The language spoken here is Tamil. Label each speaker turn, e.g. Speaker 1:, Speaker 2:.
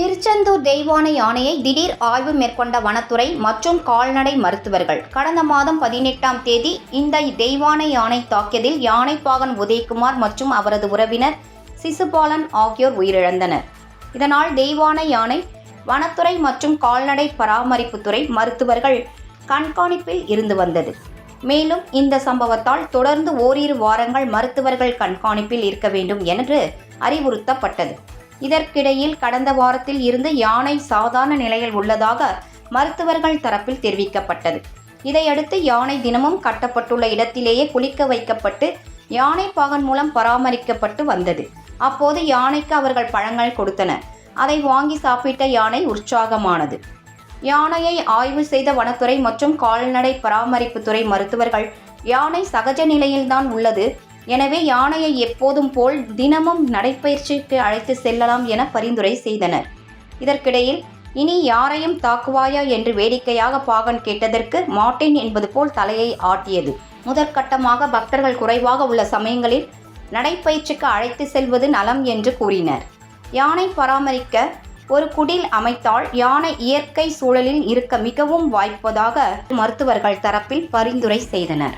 Speaker 1: திருச்செந்தூர் தெய்வான யானையை திடீர் ஆய்வு மேற்கொண்ட வனத்துறை மற்றும் கால்நடை மருத்துவர்கள். கடந்த மாதம் பதினெட்டாம் தேதி இந்த தெய்வான யானை தாக்கியதில் யானைப்பாகன் உதயகுமார் மற்றும் அவரது உறவினர் சிசுபாலன் ஆகியோர் உயிரிழந்தனர். இதனால் தெய்வான யானை வனத்துறை மற்றும் கால்நடை பராமரிப்புத்துறை மருத்துவர்கள் கண்காணிப்பில் இருந்து வந்தது. மேலும் இந்த சம்பவத்தால் தொடர்ந்து ஓரிரு வாரங்கள் மருத்துவர்கள் கண்காணிப்பில் இருக்க வேண்டும் என்று அறிவுறுத்தப்பட்டது. இதற்கிடையில் கடந்த வாரத்தில் இருந்து யானை சாதாரண நிலையில் உள்ளதாக மருத்துவர்கள் தரப்பில் தெரிவிக்கப்பட்டது. இதையடுத்து யானை தினமும் கட்டப்பட்டுள்ள இடத்திலேயே குளிக்க வைக்கப்பட்டு யானை பாகன் மூலம் பராமரிக்கப்பட்டு வந்தது. அப்போது யானைக்கு அவர்கள் பழங்கள் கொடுத்தனர் அதை வாங்கி சாப்பிட்ட யானை உற்சாகமானது. யானையை ஆய்வு செய்த வனத்துறை மற்றும் கால்நடை பராமரிப்புத்துறை மருத்துவர்கள் யானை சகஜ நிலையில்தான் உள்ளது. எனவே யானையை எப்போதும் போல் தினமும் நடைப்பயிற்சிக்கு அழைத்து செல்லலாம் என பரிந்துரை செய்தனர். இதற்கிடையில் இனி யாரையும் தாக்குவாயா என்று வேடிக்கையாக பாகன் கேட்டதற்கு மாட்டேன் என்பது போல் தலையை ஆட்டியது. முதற்கட்டமாக பக்தர்கள் குறைவாக உள்ள சமயங்களில் நடைப்பயிற்சிக்கு அழைத்து செல்வது நலம் என்று கூறினர். யானை பராமரிக்க ஒரு குடில் அமைத்தால் யானை இயற்கை சூழலில் இருக்க மிகவும் வாய்ப்பதாக மருத்துவர்கள் தரப்பில் பரிந்துரை செய்தனர்.